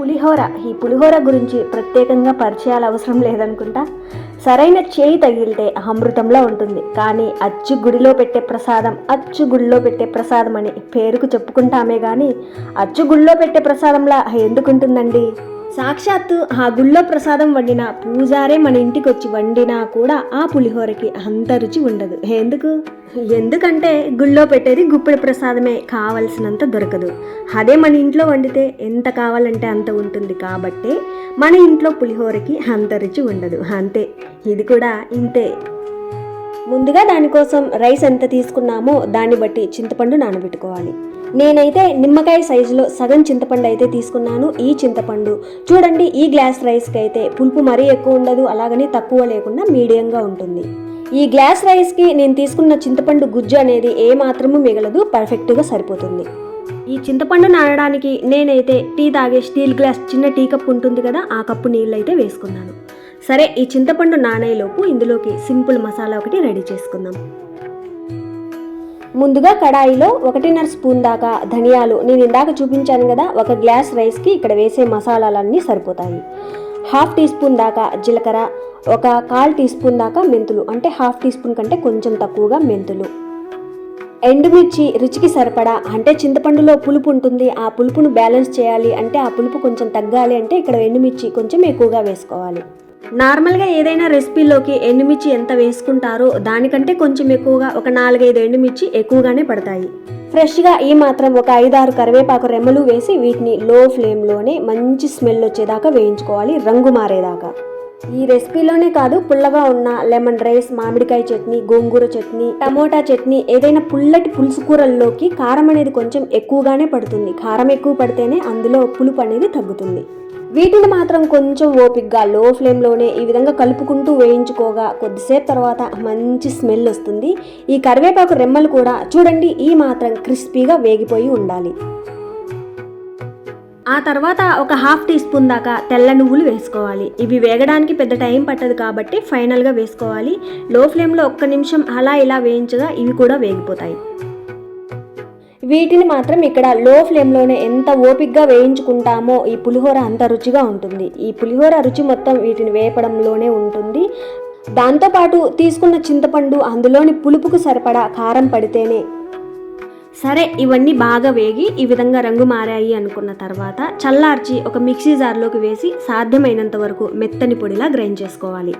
పులిహోర. ఈ పులిహోర గురించి ప్రత్యేకంగా పరిచయాలు అవసరం లేదనుకుంటా? సరైన చేయి తగిలితే అమృతంలో ఉంటుంది. కానీ అచ్చు గుడిలో పెట్టే ప్రసాదం అచ్చు గుడిలో పెట్టే ప్రసాదం అని పేరుకు చెప్పుకుంటామే కానీ అచ్చు గుడిలో పెట్టే ప్రసాదంలా ఎందుకుంటుందండి? సాక్షాత్తు ఆ గుళ్ళో ప్రసాదం వండిన పూజారే మన ఇంటికి వచ్చి వండినా కూడా ఆ పులిహోరకి అంత రుచి ఉండదు. ఎందుకు? ఎందుకంటే గుళ్ళో పెట్టేది గుప్పెడు ప్రసాదమే కావలసినంత దొరకదు. అదే మన ఇంట్లో వండితే ఎంత కావాలంటే అంత ఉంటుంది కాబట్టే మన ఇంట్లో పులిహోరకి అంత రుచి ఉండదు. అంతే ఇది కూడా ఇంతే. ముందుగా దానికోసం రైస్ ఎంత తీసుకున్నామో దాన్ని బట్టి చింతపండు నానబెట్టుకోవాలి. నేనైతే నిమ్మకాయ సైజులో సగం చింతపండు అయితే తీసుకున్నాను ఈ చింతపండు. చూడండి ఈ గ్లాస్ రైస్కి అయితే పులుపు మరీ ఎక్కువ ఉండదు అలాగని తక్కువ లేకుండా మీడియంగా ఉంటుంది. ఈ గ్లాస్ రైస్కి నేను తీసుకున్న చింతపండు గుజ్జు అనేది ఏ మాత్రము మిగలదు పర్ఫెక్ట్గా సరిపోతుంది. ఈ చింతపండు నానడానికి నేనైతే టీ తాగే స్టీల్ గ్లాస్ చిన్న టీ కప్ ఉంటుంది కదా ఆ కప్పు నీళ్ళు అయితే వేసుకున్నాను. సరే ఈ చింతపండు నానేలోపు ఇందులోకి సింపుల్ మసాలా ఒకటి రెడీ చేసుకుందాం. ముందుగా కడాయిలో ఒకటిన్నర స్పూన్ దాకా ధనియాలు. నేను ఇందాక చూపించాను కదా ఒక గ్లాస్ రైస్కి ఇక్కడ వేసే మసాలాలన్నీ సరిపోతాయి. హాఫ్ టీ స్పూన్ దాకా జీలకర్ర ఒక కాల్ టీ స్పూన్ దాకా మెంతులు అంటే హాఫ్ టీ స్పూన్ కంటే కొంచెం తక్కువగా మెంతులు. ఎండుమిర్చి రుచికి సరిపడా అంటే చింతపండులో పులుపు ఉంటుంది ఆ పులుపును బ్యాలెన్స్ చేయాలి అంటే ఆ పులుపు కొంచెం తగ్గాలి అంటే ఇక్కడ ఎండుమిర్చి కొంచెం ఎక్కువగా వేసుకోవాలి. నార్మల్గా ఏదైనా రెసిపీలోకి ఎండుమిర్చి ఎంత వేసుకుంటారో దానికంటే కొంచెం ఎక్కువగా ఒక నాలుగైదు ఎండుమిర్చి ఎక్కువగానే పడతాయి. ఫ్రెష్గా ఈ మాత్రం ఒక ఐదారు కరివేపాకు రెమ్మలు వేసి వీటిని లో ఫ్లేమ్లోనే మంచి స్మెల్ వచ్చేదాకా వేయించుకోవాలి రంగు మారేదాకా. ఈ రెసిపీలోనే కాదు పుల్లగా ఉన్న లెమన్ రైస్ మామిడికాయ చట్నీ గోంగూర చట్నీ టమోటా చట్నీ ఏదైనా పుల్లటి పులుసు కూరల్లోకి కారం అనేది కొంచెం ఎక్కువగానే పడుతుంది. కారం ఎక్కువ పడితేనే అందులో పులుపు అనేది తగ్గుతుంది. వీటిని మాత్రం కొంచెం ఓపిక్గా లో ఫ్లేమ్లోనే ఈ విధంగా కలుపుకుంటూ వేయించుకోగా కొద్దిసేపు తర్వాత మంచి స్మెల్ వస్తుంది. ఈ కరివేపాకు రెమ్మలు కూడా చూడండి ఈ మాత్రం క్రిస్పీగా వేగిపోయి ఉండాలి. ఆ తర్వాత ఒక హాఫ్ టీ స్పూన్ దాకా తెల్ల నువ్వులు వేసుకోవాలి. ఇవి వేగడానికి పెద్ద టైం పట్టదు కాబట్టి ఫైనల్గా వేసుకోవాలి. లో ఫ్లేమ్లో ఒక్క నిమిషం అలా ఇలా వేయించగా ఇవి కూడా వేగిపోతాయి. వీటిని మాత్రం ఇక్కడ లో ఫ్లేమ్లోనే ఎంత ఓపిక్గా వేయించుకుంటామో ఈ పులిహోర అంత రుచిగా ఉంటుంది. ఈ పులిహోర రుచి మొత్తం వీటిని వేపడంలోనే ఉంటుంది. దాంతోపాటు తీసుకున్న చింతపండు అందులోని పులుపుకు సరిపడా కారం పడితేనే సరే ఇవన్నీ బాగా వేగి ఈ విధంగా రంగు మారాయి అనుకున్న తర్వాత చల్లార్చి ఒక మిక్సీ జార్లోకి వేసి సాధ్యమైనంత వరకు మెత్తని పొడిలా గ్రైండ్ చేసుకోవాలి.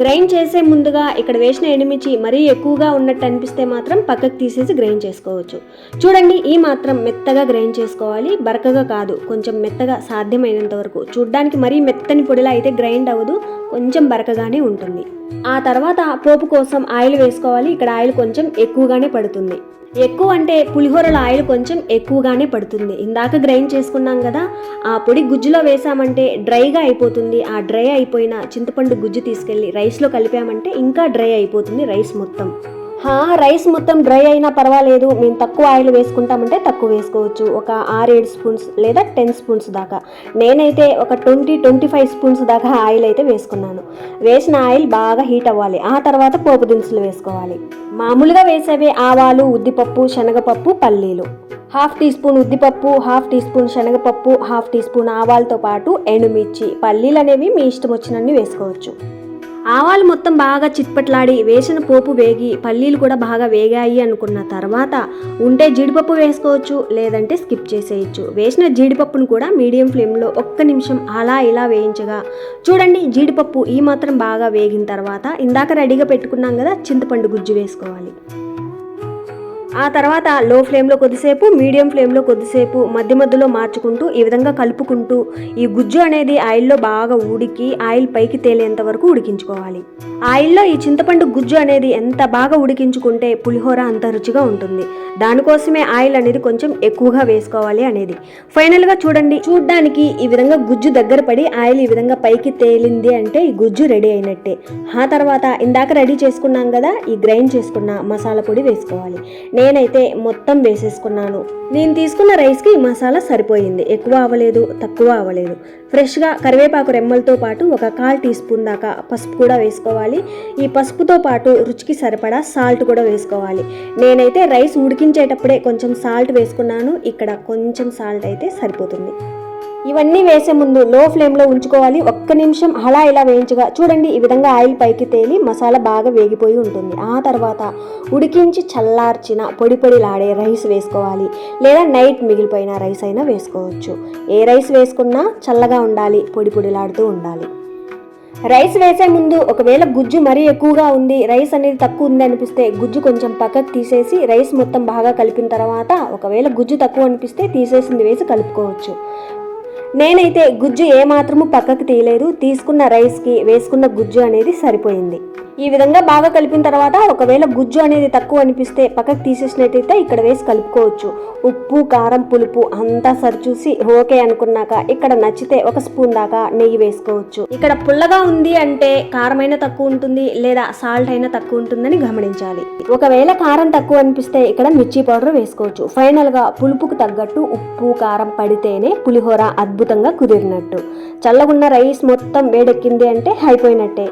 గ్రైండ్ చేసే ముందుగా ఇక్కడ వేసిన ఎండుమిర్చి మరీ ఎక్కువగా ఉన్నట్టు అనిపిస్తే మాత్రం పక్కకు తీసేసి గ్రైండ్ చేసుకోవచ్చు. చూడండి ఈ మాత్రం మెత్తగా గ్రైండ్ చేసుకోవాలి. బరకగా కాదు కొంచెం మెత్తగా సాధ్యమైనంత వరకు. చూడ్డానికి మరీ మెత్తని పొడిలా అయితే గ్రైండ్ అవ్వదు కొంచెం బరకగానే ఉంటుంది. ఆ తర్వాత పోపు కోసం ఆయిల్ వేసుకోవాలి. ఇక్కడ ఆయిల్ కొంచెం ఎక్కువగానే పడుతుంది. ఎక్కువ అంటే పులిహోరలో ఆయిల్ కొంచెం ఎక్కువగానే పడుతుంది. ఇందాక గ్రైండ్ చేసుకున్నాం కదా ఆ పొడి గుజ్జులో వేసామంటే డ్రైగా అయిపోతుంది. ఆ డ్రై అయిపోయిన చింతపండు గుజ్జు తీసుకెళ్ళి రైస్లో కలిపామంటే ఇంకా డ్రై అయిపోతుంది రైస్ మొత్తం. రైస్ మొత్తం డ్రై అయినా పర్వాలేదు. మేము తక్కువ ఆయిల్ వేసుకుంటామంటే తక్కువ వేసుకోవచ్చు. ఒక ఆరేడు స్పూన్స్ లేదా టెన్ స్పూన్స్ దాకా. నేనైతే ఒక ట్వంటీ ట్వంటీ ఫైవ్ స్పూన్స్ దాకా ఆయిల్ అయితే వేసుకున్నాను. వేసిన ఆయిల్ బాగా హీట్ అవ్వాలి. ఆ తర్వాత పోపు దినుసులు వేసుకోవాలి. మామూలుగా వేసేవి ఆవాలు ఉద్దిపప్పు శనగపప్పు పల్లీలు. హాఫ్ టీ స్పూన్ ఉద్దిపప్పు హాఫ్ టీ స్పూన్ శనగపప్పు హాఫ్ టీ స్పూన్ ఆవాలతో పాటు ఎండుమిర్చి. పల్లీలు అనేవి మీ ఇష్టం వచ్చినన్ని వేసుకోవచ్చు. ఆవాలు మొత్తం బాగా చిట్పట్లాడి వేసిన పోపు వేగి పల్లీలు కూడా బాగా వేగాయి అనుకున్న తర్వాత ఉంటే జీడిపప్పు వేసుకోవచ్చు లేదంటే స్కిప్ చేసేయచ్చు. వేసిన జీడిపప్పును కూడా మీడియం ఫ్లేమ్లో ఒక్క నిమిషం అలా ఇలా వేయించగా చూడండి జీడిపప్పు ఈ మాత్రం బాగా వేగిన తర్వాత ఇందాక రెడీగా పెట్టుకున్నాం కదా చింతపండు గుజ్జు వేసుకోవాలి. ఆ తర్వాత లో ఫ్లేమ్లో కొద్దిసేపు మీడియం ఫ్లేమ్లో కొద్దిసేపు మధ్య మధ్యలో మార్చుకుంటూ ఈ విధంగా కలుపుకుంటూ ఈ గుజ్జు అనేది ఆయిల్లో బాగా ఉడికి ఆయిల్ పైకి తేలేంత వరకు ఉడికించుకోవాలి. ఆయిల్లో ఈ చింతపండు గుజ్జు అనేది ఎంత బాగా ఉడికించుకుంటే పులిహోర అంత రుచిగా ఉంటుంది. దానికోసమే ఆయిల్ అనేది కొంచెం ఎక్కువగా వేసుకోవాలి అనేది. ఫైనల్గా చూడండి. చూడ్డానికి ఈ విధంగా గుజ్జు దగ్గర పడి ఆయిల్ ఈ విధంగా పైకి తేలింది అంటే ఈ గుజ్జు రెడీ అయినట్టే. ఆ తర్వాత ఇందాక రెడీ చేసుకున్నాం కదా ఈ గ్రైండ్ చేసుకున్న మసాలా పొడి వేసుకోవాలి. నేనైతే మొత్తం వేసేసుకున్నాను. నేను తీసుకున్న రైస్కి మసాలా సరిపోయింది. ఎక్కువ అవ్వలేదు తక్కువ అవ్వలేదు ఫ్రెష్గా కరివేపాకు రెమ్మలతో పాటు ఒక కాల్ టీ స్పూన్ దాకా పసుపు కూడా వేసుకోవాలి. ఈ పసుపుతో పాటు రుచికి సరిపడా సాల్ట్ కూడా వేసుకోవాలి. నేనైతే రైస్ ఉడికించేటప్పుడే కొంచెం సాల్ట్ వేసుకున్నాను. ఇక్కడ కొంచెం సాల్ట్ అయితే సరిపోతుంది. ఇవన్నీ వేసే ముందు లో ఫ్లేమ్లో ఉంచుకోవాలి. ఒక్క నిమిషం అలా ఇలా వేయించగా చూడండి ఈ విధంగా ఆయిల్ పైకి తేలి మసాలా బాగా వేగిపోయి ఉంటుంది. ఆ తర్వాత ఉడికించి చల్లార్చిన పొడి పొడిలాడే రైస్ వేసుకోవాలి. లేదా నైట్ మిగిలిపోయిన రైస్ అయినా వేసుకోవచ్చు. ఏ రైస్ వేసుకున్నా చల్లగా ఉండాలి పొడి పొడిలాడుతూ ఉండాలి. రైస్ వేసే ముందు ఒకవేళ గుజ్జు మరీ ఎక్కువగా ఉంది రైస్ అనేది తక్కువ ఉంది అనిపిస్తే గుజ్జు కొంచెం పక్కకు తీసేసి రైస్ మొత్తం బాగా కలిపిన తర్వాత ఒకవేళ గుజ్జు తక్కువ అనిపిస్తే తీసేసింది వేసి కలుపుకోవచ్చు. నేనైతే గుజ్జు ఏమాత్రము పక్కకు తీయలేదు. తీసుకున్న రైస్కి వేసుకున్న గుజ్జు అనేది సరిపోయింది. ఈ విధంగా బాగా కలిపిన తర్వాత ఒకవేళ గుజ్జు అనేది తక్కువ అనిపిస్తే పక్కకు తీసేసినట్టయితే ఇక్కడ వేసి కలుపుకోవచ్చు. ఉప్పు కారం పులుపు అంతా సరిచూసి ఓకే అనుకున్నాక ఇక్కడ నచ్చితే ఒక స్పూన్ దాకా నెయ్యి వేసుకోవచ్చు. ఇక్కడ పుల్లగా ఉంది అంటే కారమైన తక్కువ ఉంటుంది లేదా సాల్ట్ అయినా తక్కువ ఉంటుందని గమనించాలి. ఒకవేళ కారం తక్కువ అనిపిస్తే ఇక్కడ మిర్చి పౌడర్ వేసుకోవచ్చు. ఫైనల్గా పులుపుకు తగ్గట్టు ఉప్పు కారం పడితేనే పులిహోర అద్భుతంగా కుదిరినట్టు. చల్లగున్న రైస్ మొత్తం వేడెక్కింది అంటే అయిపోయినట్టే.